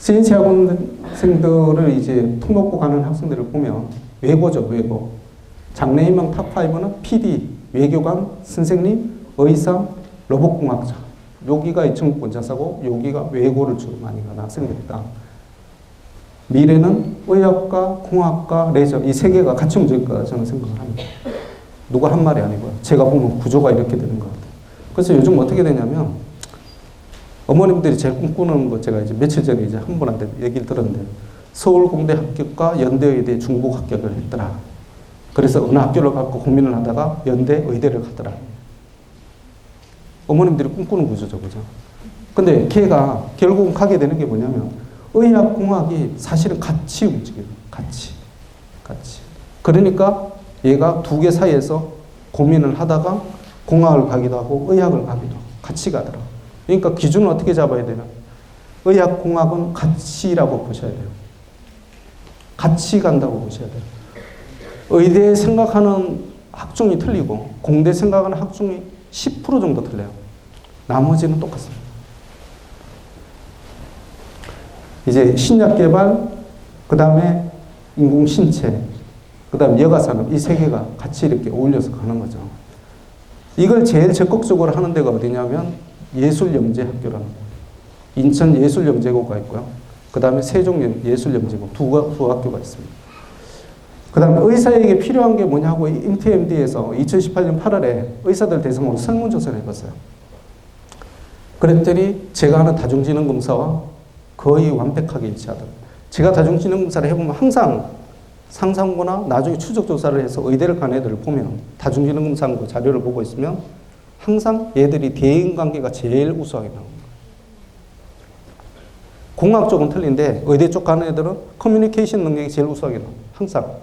CNC 학원생들을 이제 통역고 가는 학생들을 보면 외고죠, 외고. 장래희망 탑5는 PD, 외교관, 선생님, 의사, 로봇공학자. 여기가 이층 원자사고 여기가 외고를 주로 많이 가는 학생들이다. 미래는 의학과, 공학과, 레저 이 세 개가 같이 움직일 거다 저는 생각을 합니다. 누가 한 말이 아니고요. 제가 보면 구조가 이렇게 되는 것 같아요. 그래서 요즘 어떻게 되냐면 어머님들이 제일 꿈꾸는 거 제가 이제 며칠 전에 이제 한 분한테 얘기를 들었는데 서울공대 합격과 연대의대 중복 합격을 했더라. 그래서 어느 학교를 갖고 고민을 하다가 연대 의대를 가더라. 어머님들이 꿈꾸는 구조죠, 그죠? 근데 걔가 결국은 가게 되는 게 뭐냐면 의학공학이 사실은 같이 움직여요. 같이. 같이. 그러니까 얘가 두 개 사이에서 고민을 하다가 공학을 가기도 하고 의학을 가기도 하고 같이 가더라. 그러니까 기준을 어떻게 잡아야 되나? 의학공학은 같이라고 보셔야 돼요. 같이 간다고 보셔야 돼요. 의대 생각하는 학종이 틀리고 공대 생각하는 학종이 10% 정도 틀려요. 나머지는 똑같습니다. 이제 신약 개발, 그 다음에 인공 신체, 그 다음에 여가 산업 이 세 개가 같이 이렇게 어울려서 가는 거죠. 이걸 제일 적극적으로 하는 데가 어디냐면 예술영재학교라는 인천 예술영재고가 있고요. 그 다음에 세종 예술영재고 두, 가- 두 학교가 있습니다. 그 다음에 의사에게 필요한 게 뭐냐고 인트MD에서 2018년 8월에 의사들 대상으로 설문조사를 해봤어요. 그랬더니 제가 하는 다중지능검사와 거의 완벽하게 일치하더라고요. 제가 다중지능검사를 해보면 항상 상상거나 나중에 추적조사를 해서 의대를 간 애들을 보면 다중지능검사 그 자료를 보고 있으면 항상 얘들이 대인 관계가 제일 우수하게 나옵니다. 공학 쪽은 틀린데 의대 쪽 가는 애들은 커뮤니케이션 능력이 제일 우수하게 나옵니다. 항상.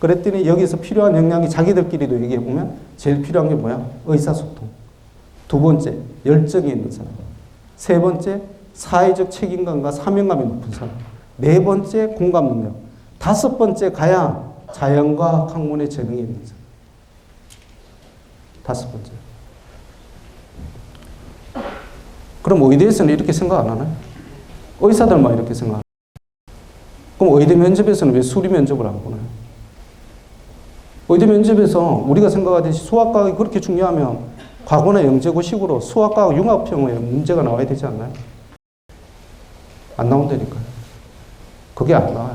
그랬더니 여기서 필요한 역량이 자기들끼리도 얘기해 보면 제일 필요한 게 뭐야? 의사소통. 두 번째, 열정이 있는 사람. 세 번째, 사회적 책임감과 사명감이 높은 사람. 네 번째, 공감 능력. 다섯 번째 가야 자연과학 학문에 재능이 있는 사람. 다섯 번째. 그럼 의대에서는 이렇게 생각 안 하나요? 의사들만 이렇게 생각. 그럼 의대 면접에서는 왜 수리 면접을 안 보나요? 의대 면접에서 우리가 생각하듯이 수학과학이 그렇게 중요하면 과거나 영재고식으로 수학과학 융합형의 문제가 나와야 되지 않나요? 안 나온다니까요. 그게 안 나와요.